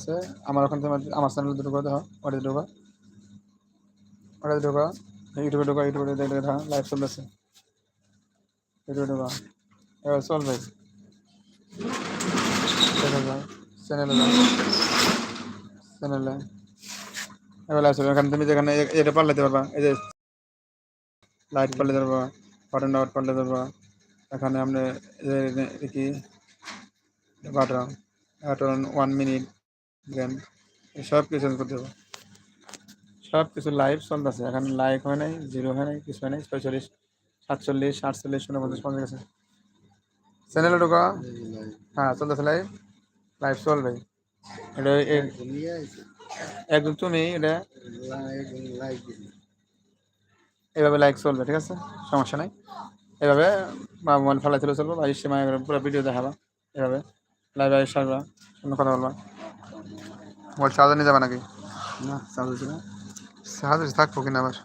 আছে। আমার ওখান থেকে আমার চ্যানেলে দুটো করে দেখো ওটা ঢোকা ওটা ঢোকা ইউটিউবে ঢোকা ইউটিউবে দেখে দেখে লাইভ চলতেছে। ইউটিউবে ঢোকা এবার দেখা যায় চ্যানেলে চ্যানেলে এবার লাইভ চলবে। এখানে তুমি যেখানে এটা পাল্টাতে পারবা। এই যে লাইট পাল্টাতে পারবা বাটন আউট পাল্টাতে পারবা। এখানে আপনি কি? Button button one minute then সব কিছু করতে হবে সব কিছু লাইভ চলতেছে এখন লাইক হয় নাই জিরো হয় নাই কিছু হয় নাই ছয়চল্লিশ সাতচল্লিশ আটচল্লিশ উনপঞ্চাশ পঞ্চাশ গেছে চ্যানেলে ঢোকা? হ্যাঁ চলতেছে লাইভ লাইভ চলবে। এটা একদম তুমি এটা এভাবে লাইক চলবে ঠিক আছে? সমস্যা নাই। এভাবে বা মোবাইল ফেলাই চলবো। বা সময় পুরো ভিডিও দেখাবা। এভাবে। লাইভ আসবা কথা বলবা। Volt saada ne zaman agay? Ne, saada zaman? Saada istak bugün ne var?